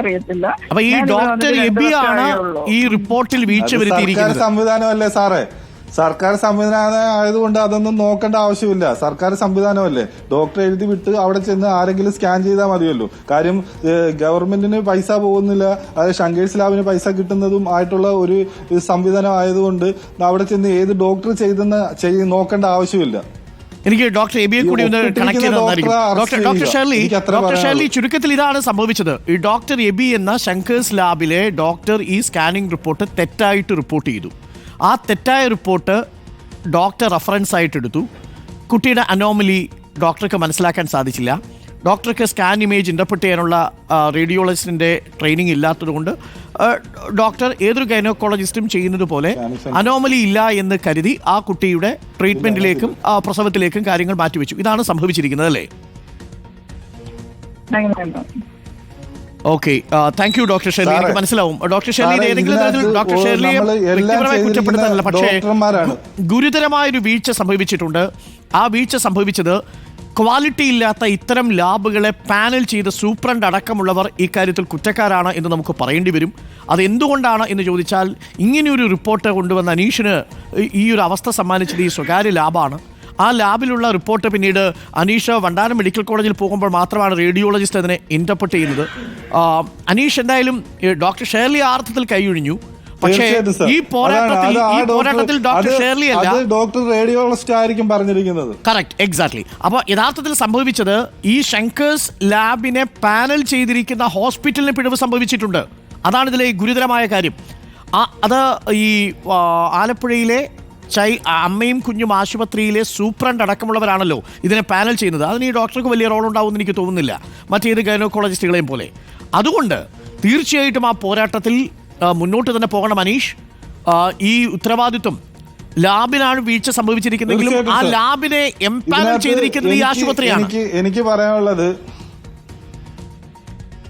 അറിയത്തില്ല. അപ്പൊ ഈ ഡോക്ടർ എബിയാണ് എബി ആണ് ഈ റിപ്പോർട്ടിൽ വീഴ്ച വരുത്തിയിരിക്കുന്നത്. സംവിധാനമല്ലേ സാറേ? സർക്കാർ സംവിധാനം ആയതുകൊണ്ട് അതൊന്നും നോക്കേണ്ട ആവശ്യമില്ല. സർക്കാർ സംവിധാനമല്ലേ? ഡോക്ടർ എഴുതി വിട്ട് അവിടെ ചെന്ന് ആരെങ്കിലും സ്കാൻ ചെയ്താൽ മതിയല്ലോ. കാര്യം ഗവൺമെന്റിന് പൈസ പോകുന്നില്ല. അത് ഷങ്കേഴ്സ് ലാബിന് പൈസ കിട്ടുന്നതും ആയിട്ടുള്ള ഒരു സംവിധാനം ആയതുകൊണ്ട് അവിടെ ചെന്ന് ഏത് ഡോക്ടർ ചെയ്തെന്ന് ചെയ്ത് നോക്കേണ്ട ആവശ്യമില്ല. എനിക്ക് ഡോക്ടർ എബിയെ കൂടി ഒന്ന് കണക്ട് ചെയ്ത് തന്നായിരിക്കും doctor doctor. Shirley doctor Shirley. ചുരുക്കത്തിൽ ഇതാണ് സംഭവിച്ചത്. ഈ ഡോക്ടർ എബി എന്ന ശങ്കേഴ്സ് ലാബിലെ ഡോക്ടർ ഈ സ്കാനിംഗ് റിപ്പോർട്ട് തെറ്റായിട്ട് റിപ്പോർട്ട് ചെയ്തു. ആ തെറ്റായ റിപ്പോർട്ട് ഡോക്ടർ റഫറൻസ് ആയിട്ട് എടുത്തു. കുട്ടിയുടെ അനോമലി ഡോക്ടർക്ക് മനസ്സിലാക്കാൻ സാധിച്ചില്ല. ഡോക്ടർക്ക് സ്കാൻ ഇമേജ് ഇന്റർപ്രറ്റ് ചെയ്യാനുള്ള റേഡിയോളജിസ്റ്റിന്റെ ട്രെയിനിങ് ഇല്ലാത്തതുകൊണ്ട് ഡോക്ടർ ഏതൊരു ഗൈനോക്കോളജിസ്റ്റും ചെയ്യുന്നത് പോലെ അനോമലി ഇല്ല എന്ന് കരുതി ആ കുട്ടിയുടെ ട്രീറ്റ്മെന്റിലേക്കും ആ, പ്രസവത്തിലേക്കും കാര്യങ്ങൾ മാറ്റിവെച്ചു. ഇതാണ് സംഭവിച്ചിരിക്കുന്നത് അല്ലേ? Okay thank you doctor Shirley എനിക്ക് മനസ്സിലാവും. ഡോക്ടർ ഷെർലി ഏതെങ്കിലും തരത്തിൽ ഡോക്ടർ ഷെർലിയെ വ്യക്തിപരമായി കുറ്റപ്പെടുത്താനല്ല പക്ഷേ ഗുരുതരമായൊരു വീഴ്ച സംഭവിച്ചിട്ടുണ്ട്. ആ വീഴ്ച സംഭവിച്ചത് ക്വാളിറ്റി ഇല്ലാത്ത ഇത്തരം ലാബുകളെ പാനൽ ചെയ്ത സൂപ്രണ്ട് അടക്കമുള്ളവർ ഇക്കാര്യത്തിൽ കുറ്റക്കാരാണ് എന്ന് നമുക്ക് പറയേണ്ടി വരും. അതെന്തുകൊണ്ടാണ് എന്ന് ചോദിച്ചാൽ ഇങ്ങനെയൊരു റിപ്പോർട്ട് കൊണ്ടുവന്ന അനീഷിന് ഈ- ഒരു അവസ്ഥ സമ്മാനിച്ചത് ഈ സ്വകാര്യ ലാബാണ്. ആ ലാബിലുള്ള റിപ്പോർട്ട് പിന്നീട് അനീഷ് വണ്ടാനം മെഡിക്കൽ കോളേജിൽ പോകുമ്പോൾ മാത്രമാണ് റേഡിയോളജിസ്റ്റ് അതിനെ ഇന്റർപ്രറ്റ് ചെയ്യുന്നത്. അനീഷ് എന്തായാലും ഡോക്ടർ ഷേർലി ആർത്ഥത്തിൽ കൈയൊഴിഞ്ഞു. പക്ഷേ ഈ പോരാട്ടത്തിൽ ഈ പോരാട്ടത്തിൽ ഡോക്ടർ ഷേർലി അല്ല. ഡോക്ടർ റേഡിയോളജിസ്റ്റ് ആയിരിക്കും പറഞ്ഞിരിക്കുന്നത്. കറക്റ്റ് എക്സാക്ട്ലി അപ്പോൾ യഥാർത്ഥത്തിൽ സംഭവിച്ചത് ഈ ശങ്കേഴ്സ് ലാബിനെ പാനൽ ചെയ്തിരിക്കുന്ന ഹോസ്പിറ്റലിന് പിഴവ് സംഭവിച്ചിട്ടുണ്ട്. അതാണ് ഇതിലെ ഗുരുതരമായ കാര്യം. അത് ഈ ആലപ്പുഴയിലെ ചൈ അമ്മയും കുഞ്ഞും ആശുപത്രിയിലെ സൂപ്രണ്ട് അടക്കമുള്ളവരാണല്ലോ ഇതിനെ പാനൽ ചെയ്യുന്നത്. അതിന് ഈ ഡോക്ടർക്ക് വലിയ റോൾ ഉണ്ടാവുമെന്ന് എനിക്ക് തോന്നുന്നില്ല. മറ്റേത് ഗൈനോക്കോളജിസ്റ്റുകളെയും പോലെ. അതുകൊണ്ട് തീർച്ചയായിട്ടും ആ പോരാട്ടത്തിൽ മുന്നോട്ട് തന്നെ പോകണം അനീഷ് ഈ ഉത്തരവാദിത്വം ലാബിനാണ് വീഴ്ച സംഭവിച്ചിരിക്കുന്നെങ്കിലും ആ ലാബിനെ എംപാനൽ ഇതിനകത്ത് ചെയ്തിരിക്കുന്നത് ഈ ആശുപത്രിയാണ്. എനിക്ക് എനിക്ക് പറയാനുള്ളത്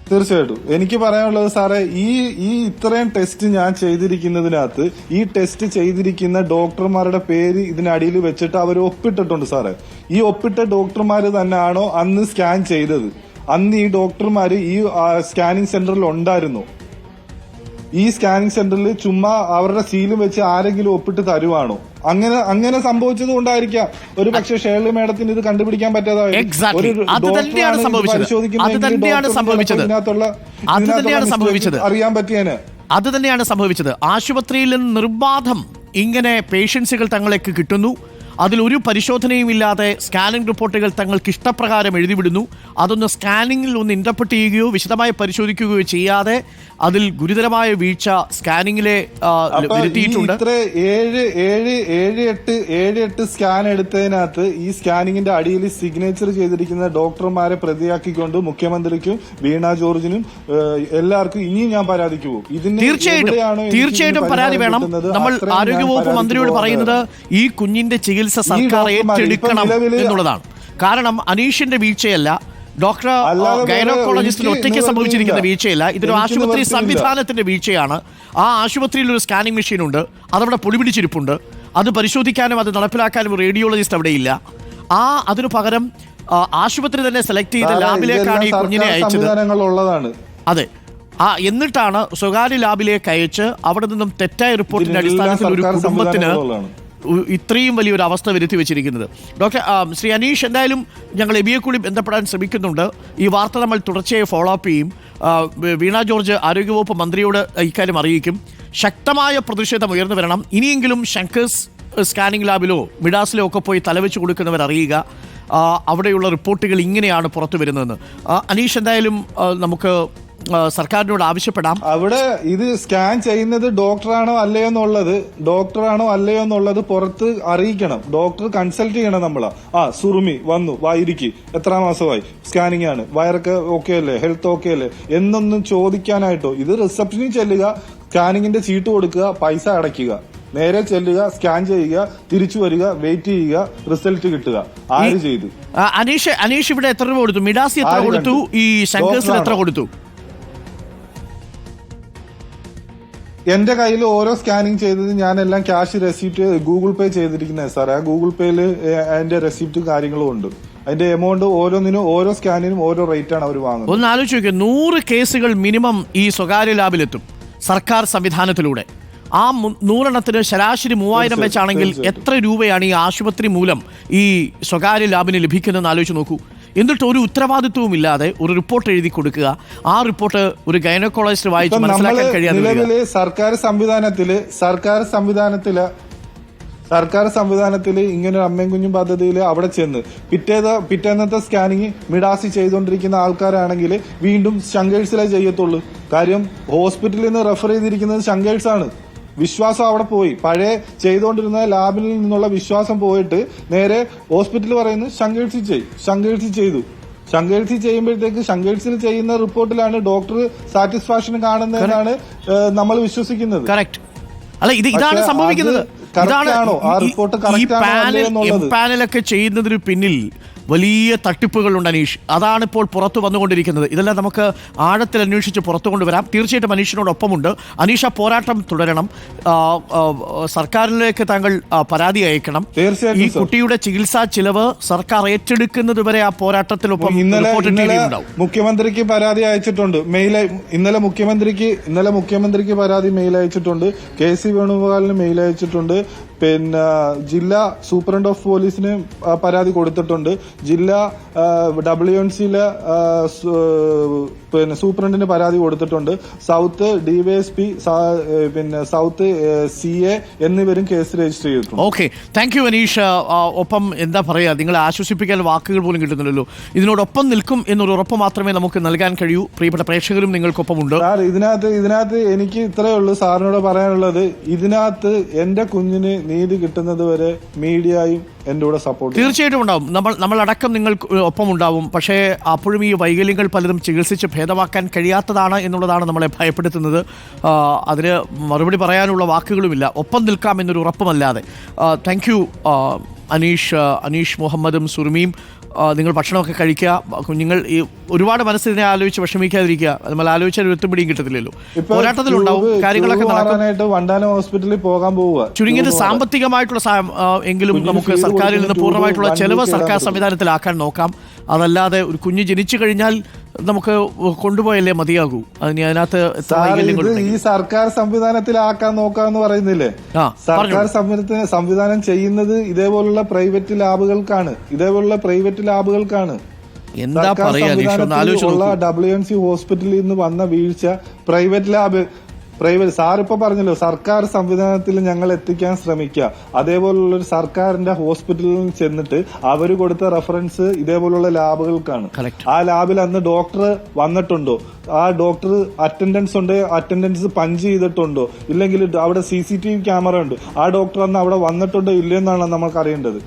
തീർച്ചയായിട്ടും. എനിക്ക് പറയാനുള്ളത് സാറേ ഈ ഈ ഇത്രയും ടെസ്റ്റ് ഞാൻ ചെയ്തിരിക്കുന്നതിനകത്ത് ഈ ടെസ്റ്റ് ചെയ്തിരിക്കുന്ന ഡോക്ടർമാരുടെ പേര് ഇതിനടിയിൽ വെച്ചിട്ട് അവർ ഒപ്പിട്ടിട്ടുണ്ട് സാറേ. ഈ ഒപ്പിട്ട ഡോക്ടർമാർ തന്നെയാണോ അന്ന് സ്കാൻ ചെയ്തത്? അന്ന് ഈ ഡോക്ടർമാർ ഈ സ്കാനിങ് സെന്ററിൽ ഉണ്ടായിരുന്നു. ഈ സ്കാനിങ് സെന്ററിൽ ചുമ്മാ അവരുടെ സീലും വെച്ച് ആരെങ്കിലും ഒപ്പിട്ട് തരുവാണോ? അങ്ങനെ അങ്ങനെ സംഭവിച്ചത് കൊണ്ടായിരിക്കാം. ഒരു പക്ഷേ ഷേർലി മേഡത്തിന് ഇത് കണ്ടുപിടിക്കാൻ പറ്റാതായി. അറിയാൻ പറ്റിയേനെ. അത് തന്നെയാണ് സംഭവിച്ചത്. ആശുപത്രിയിൽ നിന്ന് നിർബാധം ഇങ്ങനെ പേഷ്യൻസുകൾ തങ്ങളേക്ക് കിട്ടുന്നു. അതിൽ ഒരു പരിശോധനയും ഇല്ലാതെ സ്കാനിംഗ് റിപ്പോർട്ടുകൾ തങ്ങൾക്ക് ഇഷ്ടപ്രകാരം എഴുതിവിടുന്നു. അതൊന്ന് സ്കാനിങ്ങിൽ ഒന്ന് ഇന്റർപ്രറ്റ് ചെയ്യുകയോ വിശദമായി പരിശോധിക്കുകയോ ചെയ്യാതെ അതിൽ ഗുരുതരമായ വീഴ്ച സ്കാനിങ്ങിലെ വരുത്തിയിട്ടുണ്ട്. ഏഴ് ഏഴ് ഏഴ് എട്ട് ഏഴ് എട്ട് സ്കാൻ എടുത്തതിനകത്ത് ഈ സ്കാനിങ്ങിന്റെ അടിയിൽ സിഗ്നേച്ചർ ചെയ്തിരിക്കുന്ന ഡോക്ടർമാരെ പ്രതിയാക്കിക്കൊണ്ട് മുഖ്യമന്ത്രിക്കും വീണ ജോർജിനും എല്ലാവർക്കും ഇനിയും ഞാൻ പരാതിക്ക് പോകും. ഇതിന് തീർച്ചയായിട്ടും തീർച്ചയായിട്ടും പരാതി വേണം. നമ്മൾ ആരോഗ്യവകുപ്പ് മന്ത്രിയോട് പറയുന്നത് ഈ കുഞ്ഞിന്റെ ചികിത്സ സർക്കാർ ഏറ്റെടുക്കണം എന്നുള്ളതാണ്. കാരണം അനീഷിന്റെ വീഴ്ചയല്ല ഡോക്ടർ ഗൈനോക്കോളജിസ്റ്റിന് ഒറ്റയ്ക്ക് സംഭവിച്ചിരിക്കുന്ന വീഴ്ചയില്ല. ഇതൊരു ആശുപത്രി. സംവിധാനത്തിന്റെ വീഴ്ചയാണ്. ആ ആശുപത്രിയിൽ ഒരു സ്കാനിംഗ് മെഷീൻ ഉണ്ട് അതവിടെ പൊടിപിടിച്ചിരിപ്പുണ്ട്. അത് പരിശോധിക്കാനും അത് നടപ്പിലാക്കാനും റേഡിയോളജിസ്റ്റ് അവിടെ ഇല്ല. ആ അതിനു പകരം ആശുപത്രി തന്നെ സെലക്ട് ചെയ്ത ലാബിലേക്കാണ് ഈ കുഞ്ഞിനെ അയച്ചത്. അതെ. ആ എന്നിട്ടാണ് സ്വകാര്യ ലാബിലേക്ക് അയച്ച് അവിടെ നിന്നും തെറ്റായ റിപ്പോർട്ടിന്റെ അടിസ്ഥാനത്തിൽ ഒരു കുടുംബത്തിന് ഇത്രയും വലിയൊരു അവസ്ഥ വരുത്തി വെച്ചിരിക്കുന്നത്. ഡോക്ടർ ശ്രീ അനീഷ് എന്തായാലും ഞങ്ങൾ എബിയെ കൂടി ബന്ധപ്പെടാൻ ശ്രമിക്കുന്നുണ്ട്. ഈ വാർത്ത നമ്മൾ തുടർച്ചയായി ഫോളോ അപ്പ് ചെയ്യും. വീണ ജോർജ് ആരോഗ്യവകുപ്പ് മന്ത്രിയോട് ഇക്കാര്യം അറിയിക്കും. ശക്തമായ പ്രതിഷേധം ഉയർന്നു വരണം. ഇനിയെങ്കിലും ശങ്കേഴ്സ് സ്കാനിംഗ് ലാബിലോ മിഡാസിലോ ഒക്കെ പോയി തലവെച്ച് കൊടുക്കുന്നവർ അറിയുക. അവിടെയുള്ള റിപ്പോർട്ടുകൾ ഇങ്ങനെയാണ് പുറത്തു വരുന്നതെന്ന്. അനീഷ് എന്തായാലും നമുക്ക് സർക്കാരിനോട് ആവശ്യപ്പെടാം. അവിടെ ഇത് സ്കാൻ ചെയ്യുന്നത് ഡോക്ടറാണോ അല്ലയോ എന്നുള്ളത് ഡോക്ടറാണോ അല്ലയോ എന്നുള്ളത് പുറത്ത് അറിയിക്കണം. ഡോക്ടർ കൺസൾട്ട് ചെയ്യണം നമ്മളാ. ആ സുറുമി വന്നു വായിരിക്ക് എത്ര മാസമായി? സ്കാനിങ് ആണ്. വയറൊക്കെ ഓക്കെ അല്ലേ? ഹെൽത്ത് ഓക്കെ അല്ലേ? എന്നൊന്നും ചോദിക്കാനായിട്ടോ. ഇത് റിസപ്ഷനിൽ ചെല്ലുക സ്കാനിങ്ങിന്റെ ചീട്ട് കൊടുക്കുക പൈസ അടയ്ക്കുക. നേരെ ചെല്ലുക സ്കാൻ ചെയ്യുക തിരിച്ചു വരിക വെയിറ്റ് ചെയ്യുക റിസൾട്ട് കിട്ടുക. ആര് ചെയ്തു? അനീഷ് അനീഷ് ഇവിടെ എത്ര രൂപ കൊടുത്തു? മിഡാസി എത്ര കൊടുത്തു? ഈ ശങ്കേഴ്സിന് എത്ര? കൊടുത്തു? എന്റെ കയ്യിൽ ഓരോ സ്കാനിങ് ചെയ്തത് ഞാൻ എല്ലാം ക്യാഷ് റെസിപ്റ്റ് ഗൂഗിൾ പേ ചെയ്തിരിക്കുന്നത് സാർ ആ ഗൂഗിൾ പേയിൽ അതിന്റെ റെസിപ്റ്റും കാര്യങ്ങളും ഉണ്ട്. അതിന്റെ എമൗണ്ട് ഓരോന്നിനും ഓരോ സ്കാനിനും ഓരോ റേറ്റ് ആണ് അവർ വാങ്ങുന്നത്. ഒന്ന് ആലോചിച്ച് നൂറ് കേസുകൾ മിനിമം ഈ സ്വകാര്യ ലാബിലെത്തും സർക്കാർ സംവിധാനത്തിലൂടെ. ആ നൂറെണ്ണത്തിന് ശരാശരി മൂവായിരം വെച്ചാണെങ്കിൽ എത്ര രൂപയാണ് ഈ ആശുപത്രി മൂലം ഈ സ്വകാര്യ ലാബിന് ലഭിക്കുന്നതെന്ന് ആലോചിച്ച് നോക്കൂ. എന്നിട്ട് ഒരു ഉത്തരവാദിത്വവും ഇല്ലാതെ ഒരു റിപ്പോർട്ട് എഴുതി കൊടുക്കുക. ആ റിപ്പോർട്ട് ഒരു ഗൈനക്കോളജിസ്റ്റ് വായിച്ച് മനസ്സിലാക്കാൻ കഴിയാതെ. നിലവിൽ സർക്കാർ സംവിധാനത്തിൽ സർക്കാർ സംവിധാനത്തിൽ സർക്കാർ സംവിധാനത്തിൽ ഇങ്ങനെ അമ്മയും കുഞ്ഞും പദ്ധതിയിൽ അവിടെ ചെന്ന് പിറ്റേത് പിറ്റേന്നത്തെ സ്കാനിങ് മിഡാസി ചെയ്തുകൊണ്ടിരിക്കുന്ന ആൾക്കാരാണെങ്കിൽ വീണ്ടും ശങ്കേഴ്സിലേ ചെയ്യത്തുള്ളൂ. കാര്യം ഹോസ്പിറ്റലിൽ നിന്ന് റെഫർ ചെയ്തിരിക്കുന്നത് ശങ്കേഴ്സ് ആണ് വിശ്വാസം അവിടെ പോയി. പഴയ ചെയ്തുകൊണ്ടിരുന്ന ലാബിൽ നിന്നുള്ള വിശ്വാസം പോയിട്ട് നേരെ ഹോസ്പിറ്റൽ പറയുന്നത് ശങ്കേഴ്സി ചെയ്യും ശങ്കേഴ്സി ചെയ്തു. ശങ്കേഴ്സി ചെയ്യുമ്പോഴത്തേക്ക് ശങ്കേഴ്സിൽ ചെയ്യുന്ന റിപ്പോർട്ടിലാണ് ഡോക്ടർ സാറ്റിസ്ഫാക്ഷൻ കാണുന്നതെന്നാണ് നമ്മൾ വിശ്വസിക്കുന്നത്. അല്ല ഇത് ഇതാണ് സംഭവിക്കുന്നത്. ഇതാണ് ഈ- പാനലൊക്കെ ചെയ്യുന്നതിന് പിന്നിൽ വലിയ തട്ടിപ്പുകളുണ്ട് അനീഷ്. അതാണ് ഇപ്പോൾ പുറത്തു വന്നുകൊണ്ടിരിക്കുന്നത്. ഇതെല്ലാം നമുക്ക് ആഴത്തിൽ അന്വേഷിച്ച് പുറത്തു കൊണ്ടുവരാം. തീർച്ചയായിട്ടും അനീഷിനോടൊപ്പമുണ്ട്. അനീഷ് ആ പോരാട്ടം തുടരണം. സർക്കാരിലേക്ക് താങ്കൾ പരാതി അയക്കണം. ഈ കുട്ടിയുടെ ചികിത്സാ ചിലവ് സർക്കാർ ഏറ്റെടുക്കുന്നത് വരെ ആ ഇന്നലെ ഉണ്ടാവും മുഖ്യമന്ത്രിക്ക് പരാതി അയച്ചിട്ടുണ്ട്. മെയിൽ ഇന്നലെ മുഖ്യമന്ത്രിക്ക് ഇന്നലെ മുഖ്യമന്ത്രിക്ക് പരാതി മെയിൽ അയച്ചിട്ടുണ്ട്. കെ സി വേണുഗോപാലിന് മെയിൽ അയച്ചിട്ടുണ്ട്. പിന്നെ ജില്ലാ സൂപ്രണ്ട് ഓഫ് പോലീസിന് പരാതി കൊടുത്തിട്ടുണ്ട്. ജില്ലാ ഡബ്ല്യു എൻ സിയിലെ പിന്നെ സൂപ്രണ്ടിന് പരാതി കൊടുത്തിട്ടുണ്ട്. സൗത്ത് ഡിവൈഎസ്പി പിന്നെ സൗത്ത് സി എ എന്നിവരും കേസ് രജിസ്റ്റർ ചെയ്തിട്ടുണ്ട്. ഓക്കെ. Thank you Aneesh. ഒപ്പം എന്താ പറയുക നിങ്ങളെ ആശ്വസിപ്പിക്കാൻ വാക്കുകൾ പോലും കിട്ടുന്നില്ലല്ലോ. ഇതിനോടൊപ്പം നിൽക്കും എന്നൊരു ഉറപ്പ് മാത്രമേ നമുക്ക് നൽകാൻ കഴിയൂ. പ്രിയപ്പെട്ട പ്രേക്ഷകരും നിങ്ങൾക്കൊപ്പമുണ്ട് സാർ ഇതിനകത്ത് ഇതിനകത്ത് എനിക്ക് ഇത്രയേ ഉള്ളൂ സാറിനോട് പറയാനുള്ളത്. ഇതിനകത്ത് എന്റെ കുഞ്ഞിന് നീതി കിട്ടുന്നത് വരെ മീഡിയയും എന്റെ കൂടെ സപ്പോർട്ട് തീർച്ചയായിട്ടും ഉണ്ടാവും. നമ്മൾ നമ്മളടക്കം നിങ്ങൾ ഒപ്പം ഉണ്ടാവും പക്ഷേ അപ്പോഴും ഈ വൈകല്യങ്ങൾ പലതും ചികിത്സിച്ച് ഭേദമാക്കാൻ കഴിയാത്തതാണ് എന്നുള്ളതാണ് നമ്മളെ ഭയപ്പെടുത്തുന്നത്. അതിന് മറുപടി പറയാനുള്ള വാക്കുകളുമില്ല. ഒപ്പം നിൽക്കാം എന്നൊരു ഉറപ്പുമല്ലാതെ. താങ്ക് യു അനീഷ് അനീഷ് മുഹമ്മദും സുറുമിയും ആ, നിങ്ങൾ ഭക്ഷണമൊക്കെ കഴിക്കുക. കുഞ്ഞുങ്ങൾ ഈ ഒരുപാട് മനസ്സിനെ ആലോചിച്ച് വിഷമിക്കാതിരിക്കുക. നമ്മൾ ആലോചിച്ചാൽ ഒരു പിടിയും കിട്ടത്തില്ലല്ലോ. പോരാട്ടത്തിലുണ്ടാവും. കാര്യങ്ങളൊക്കെ വണ്ടാനം ഹോസ്പിറ്റലിൽ പോകാൻ പോവുക. ചുരുങ്ങിയത് സാമ്പത്തികമായിട്ടുള്ള എങ്കിലും നമുക്ക് സർക്കാരിൽ നിന്ന് പൂർണമായിട്ടുള്ള ചെലവ് സർക്കാർ. സംവിധാനത്തിലാക്കാൻ നോക്കാം. അതല്ലാതെ ഒരു കുഞ്ഞ് ജനിച്ചു കഴിഞ്ഞാൽ നമുക്ക് കൊണ്ടുപോയല്ലേ മതിയാകൂ. അതിന് അതിനകത്ത്. ഈ സർക്കാർ സംവിധാനത്തിലാക്കാൻ നോക്കാന്ന് പറയുന്നില്ലേ? സർക്കാർ സംവിധാനം ചെയ്യുന്നത് ഇതേപോലുള്ള പ്രൈവറ്റ് ലാബുകൾക്കാണ്. ഇതേപോലുള്ള പ്രൈവറ്റ് ലാബുകൾക്കാണ്. എന്താ. ഡബ്ല്യു എൻ സി ഹോസ്പിറ്റലിൽ നിന്ന് വന്ന വീഴ്ച പ്രൈവറ്റ് ലാബ് പ്രൈവറ്റ് സാർ ഇപ്പൊ പറഞ്ഞല്ലോ സർക്കാർ സംവിധാനത്തിൽ ഞങ്ങൾ എത്തിക്കാൻ ശ്രമിക്കുക. അതേപോലുള്ള ഒരു സർക്കാരിന്റെ ഹോസ്പിറ്റലിൽ ചെന്നിട്ട് അവർ കൊടുത്ത റെഫറൻസ് ഇതേപോലുള്ള ലാബുകൾക്കാണ്. ആ ലാബിൽ അന്ന് ഡോക്ടർ വന്നിട്ടുണ്ടോ? ആ ഡോക്ടർ അറ്റൻഡൻസ് ഉണ്ട് അറ്റൻഡൻസ് പഞ്ച് ചെയ്തിട്ടുണ്ടോ? ഇല്ലെങ്കിൽ അവിടെ C C T V camera ഉണ്ട്. ആ ഡോക്ടർ അന്ന് അവിടെ വന്നിട്ടുണ്ടോ ഇല്ലെന്നാണ് നമുക്ക് അറിയേണ്ടത്.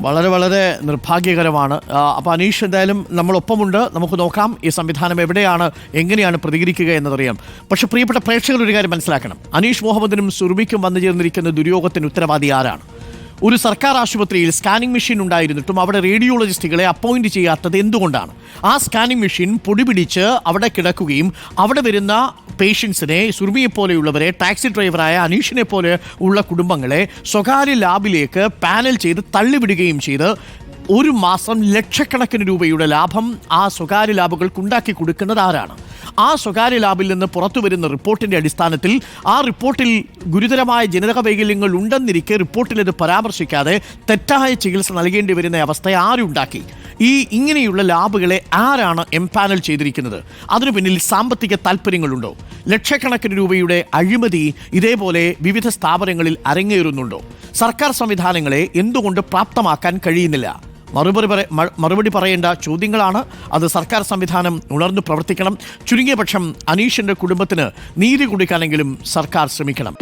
വളരെ വളരെ നിർഭാഗ്യകരമാണ്. അപ്പോൾ അനീഷ് എന്തായാലും നമ്മളൊപ്പമുണ്ട്. നമുക്ക് നോക്കാം ഈ സംവിധാനം എവിടെയാണ് എങ്ങനെയാണ് പ്രതികരിക്കുക എന്നതറിയാം. പക്ഷേ പ്രിയപ്പെട്ട പ്രേക്ഷകർ ഒരു കാര്യം മനസ്സിലാക്കണം. അനീഷ് മുഹമ്മദിനും സുർബിക്കും വന്നു ചേർന്നിരിക്കുന്ന ദുര്യോഗത്തിന് ഉത്തരവാദി ആരാണ്? ഒരു സർക്കാർ ആശുപത്രിയിൽ സ്കാനിംഗ് മെഷീൻ ഉണ്ടായിരുന്നിട്ടും അവിടെ റേഡിയോളജിസ്റ്റുകളെ അപ്പോയിന്റ് ചെയ്യാത്തത് എന്തുകൊണ്ടാണ്? ആ സ്കാനിംഗ് മെഷീൻ പൊടിപിടിച്ച് അവിടെ കിടക്കുകയും അവിടെ വരുന്ന പേഷ്യൻസിനെ സുർമിയെ പോലെയുള്ളവരെ ടാക്സി ഡ്രൈവറായ അനീഷിനെ പോലെ ഉള്ള കുടുംബങ്ങളെ സ്വകാര്യ ലാബിലേക്ക് പാനൽ ചെയ്ത് തള്ളിവിടുകയും ചെയ്ത് ഒരു മാസം ലക്ഷക്കണക്കിന് രൂപയുടെ ലാഭം ആ സ്വകാര്യ ലാബുകൾക്ക് ഉണ്ടാക്കി കൊടുക്കുന്നത് ആരാണ്? ആ സ്വകാര്യ ലാബിൽ നിന്ന് പുറത്തു വരുന്ന റിപ്പോർട്ടിന്റെ അടിസ്ഥാനത്തിൽ ആ റിപ്പോർട്ടിൽ ഗുരുതരമായ ജനിതക വൈകല്യങ്ങൾ ഉണ്ടെന്നിരിക്കെ റിപ്പോർട്ടിൽ ഇത് പരാമർശിക്കാതെ തെറ്റായ ചികിത്സ നൽകേണ്ടി വരുന്ന അവസ്ഥ ആരുണ്ടാക്കി ഈ ഇങ്ങനെയുള്ള ലാബുകളെ ആരാണ് എംപാനൽ ചെയ്തിരിക്കുന്നത്? അതിനു പിന്നിൽ സാമ്പത്തിക താല്പര്യങ്ങളുണ്ടോ ലക്ഷക്കണക്കിന് രൂപയുടെ അഴിമതി ഇതേപോലെ വിവിധ സ്ഥാപനങ്ങളിൽ അരങ്ങേറുന്നുണ്ടോ? സർക്കാർ സംവിധാനങ്ങളെ എന്തുകൊണ്ട് പ്രാപ്തമാക്കാൻ കഴിയുന്നില്ല? മറുപടി മറുപടി പറയേണ്ട ചോദ്യങ്ങളാണ്. അത് സർക്കാർ സംവിധാനം ഉണർന്നു പ്രവർത്തിക്കണം. ചുരുങ്ങിയ പക്ഷം അനീഷിന്റെ കുടുംബത്തിന് നീതി കൊടുക്കാനെങ്കിലും സർക്കാർ ശ്രമിക്കണം.